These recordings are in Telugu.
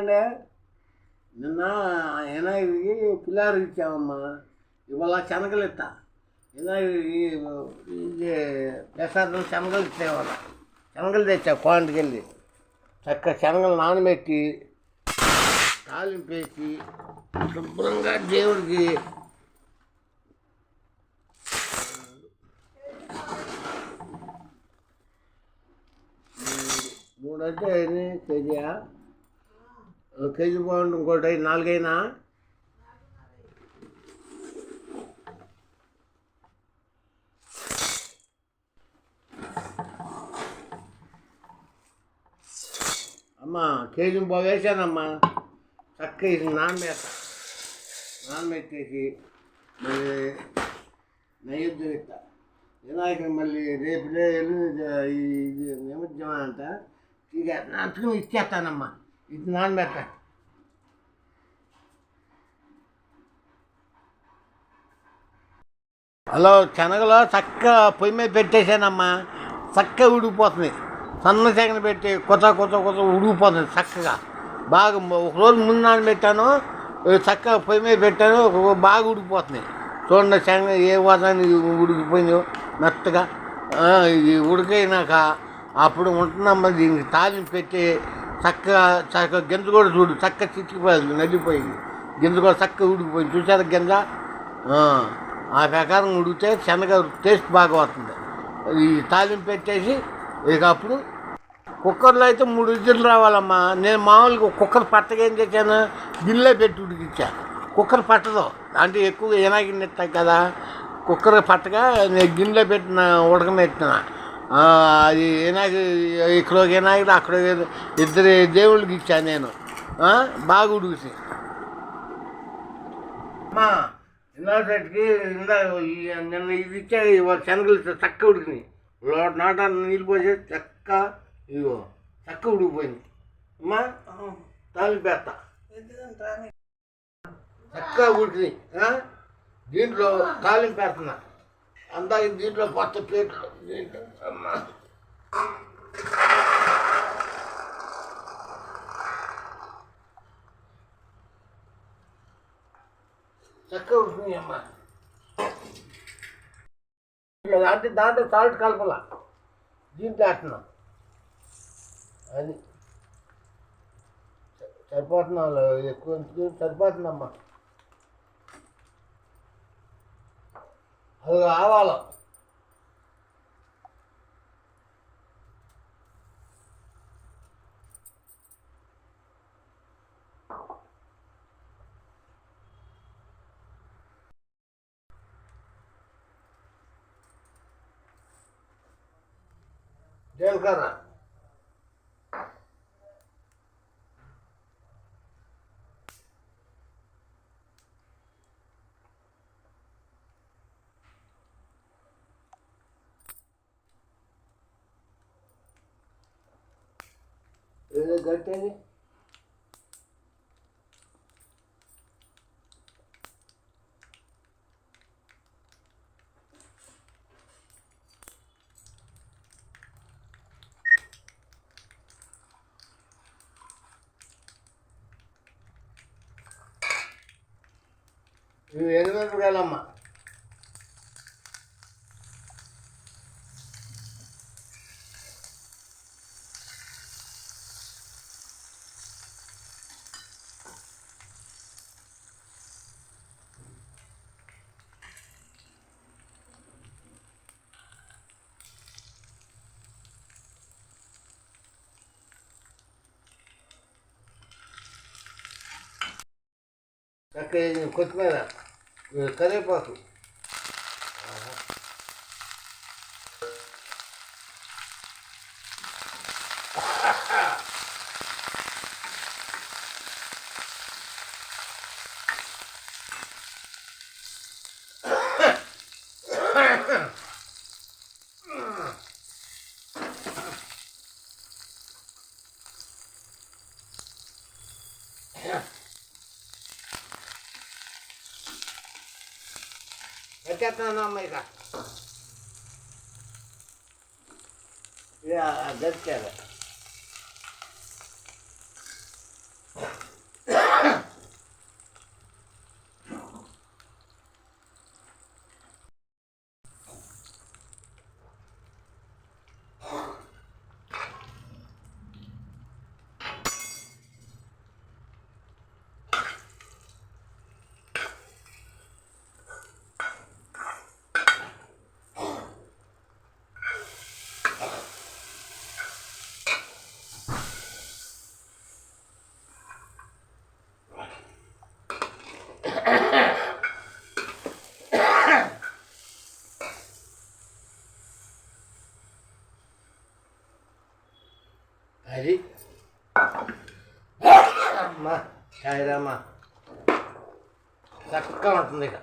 అంటే నిన్న వినాయకుడికి పులారు ఇచ్చామమ్మా ఇవాళ శనగలు ఇస్తా వినాయకుడికి ఇది ప్రసాదం శనగలు ఇచ్చేవాళ్ళ శనగలు తెచ్చా కోంటికి వెళ్ళి చక్క శనగలు నానబెట్టి తాలింపేసి శుభ్రంగా దేవుడికి మూడు అంటే కేజీయా? కేజీ బాగుండు ఇంకోటి నాలుగైనా అమ్మా కేజీ బాగు వేసానమ్మా చక్క ఇది నానబెట్ట నానబెట్టేసి మళ్ళీ నైవేద్యం ఇస్తా వినాయకుడు మళ్ళీ రేపు లే- ఎల్లుండి ఈ ఇది నిమజ్జనం అంట ఇక అంతకు ఇచ్చేస్తానమ్మా ఇది నానబెట్ట హలో శనగలో చక్క పొయ్యి మీద పెట్టేశానమ్మా. చక్కగా ఉడికిపోతుంది. సన్న శనగ పెట్టి కొత్త కొత్త కొత్త ఉడికిపోతుంది చక్కగా. బాగా ఒక రోజు ముందు నానబెట్టాను చక్కగా పొయ్యి మీద పెట్టాను. ఒక- బాగా ఉడికిపోతుంది. చూడండి శనగ ఏ వాతాన్ని ఉడికిపోయిందో మెత్తగా. ఇది ఉడికైనాక అప్పుడు ఉంటున్నామ్మా దీనికి తాలింపు పెట్టి చక్కగా చక్కగా గింజ కూడా చూడు చక్కగా చిక్కిపోయింది నల్లిపోయింది గింజ కూడా చక్కగా ఉడికిపోయింది చూసారా గింజ? ఆ, ప్రకారం ఉడికితే శనగ టేస్ట్ బాగా వస్తుంది. ఈ తాలింపు పెట్టేసి ఇక అప్పుడు కుక్కర్లో అయితే మూడు విజిల్ రావాలమ్మా. నేను మామూలుగా కుక్కర్ పట్టగా ఏం చేశాను? గిన్నెలో పెట్టి ఉడికిచ్చా. కుక్కర్ పట్టదు. అంటే ఎక్కువ ఏనాగిన్నెత్తాయి కదా. కుక్కర్ పట్టగా నేను గిన్నెలో పెట్టిన ఉడకనెత్తిన అది ఏనాగి ఇక్కడ ఒక ఏనాగిడు అక్కడ. ఇద్దరు దేవుళ్ళకి ఇచ్చాను నేను. బాగా ఉడికింది. అమ్మా ఇన్నాళ్ళకి ఇందా ఈ- నిన్న ఇది ఇచ్చా ఇవాళ శనగలు చక్క ఉడికినాయి. లోట నాట నీళ్ళు పోసి చక్క ఇదిగో చక్క ఉడికిపోయింది. అమ్మా తాలింపేస్తా చక్కగా ఉడికినాయి? దీంట్లో తాలింపేస్తున్నా అంతా దీంట్లో కొత్త ప్లేట్లు దీంట్లో అమ్మా. చక్కగా ఉడికినాయి అమ్మా. అంటే దాంట్లో సాల్ట్ కలపల. దీంట్లో వేస్తున్నాం. అది. సరిపోతున్నాం ఎక్కువ సరిపోతుందమ్మా. అది కావాలి జీలకర్ర ఏదో గట్టేది. ఇవి ఎనిమిరపకాయలమ్మ కొత్తిమీర కరివేపాకు. కరివేపాకు పెట్టేస్తున్నాను అమ్మ ఇక ఇక గడిచారు అమ్మా చక్కగా ఉంటుంది ఇక.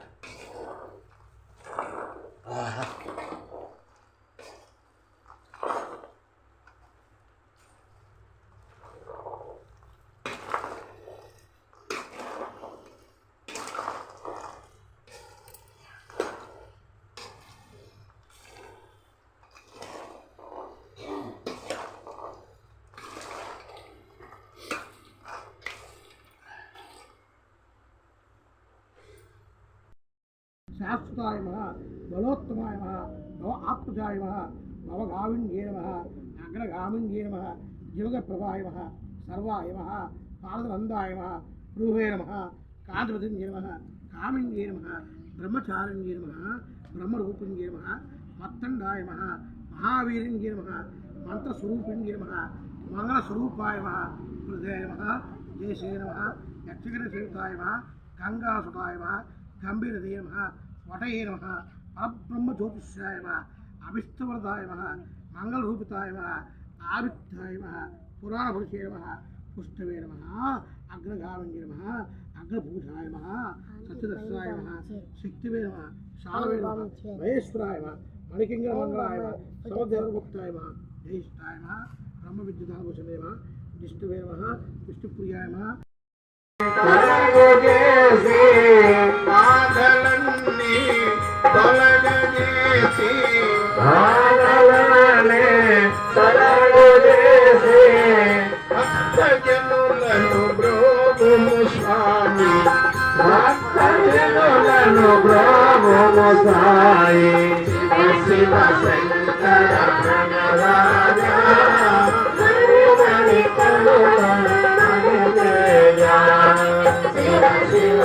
శాశ్వతాయ నమ బలోత్తమాయ నమ భవ ఆత్మజాయ నమ భవగామిన్యే నమ అగ్రగామిన్యే నమ యోగప్రభాయ నమ సర్వాయ నమ పాదనందాయ నమ రూహే నమ కాంతిపతిన్యే నమ కామిన్యే నమ వటయే నమ పరబ్రహ్మ జ్యోతిష్యాయ నమ అభిష్టవరదాయ మంగళరూపితాయ ఆవిత్తాయ నమ పురాణపురుషే నమ పుష్టవే నమ అగ్రగామిన్య నమ అగ్రభూషాయ నమ సత్యదర్శాయ నమ శక్తివే నమ శాలవే నమ మహేశ్వరాయ నమ మణికింగ మంగళాయ నమ సమదేవగుప్తాయ బ్రహ్మ విద్యుదాభూషణే విష్ణువే నమ విష్ణుప్రియాయ నమ తొలగజేసి బాధలన్నీ భక్తజనులను బ్రోగుము స్వామి భక్తజనులను బ్రోగుము సాయి శివ శంకర శివ శివ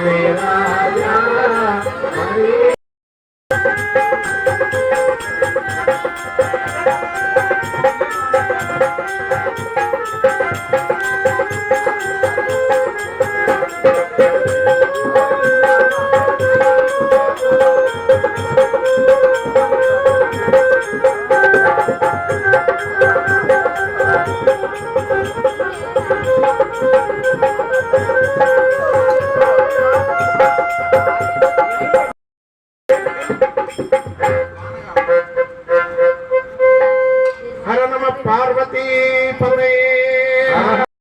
శంకర Thank you.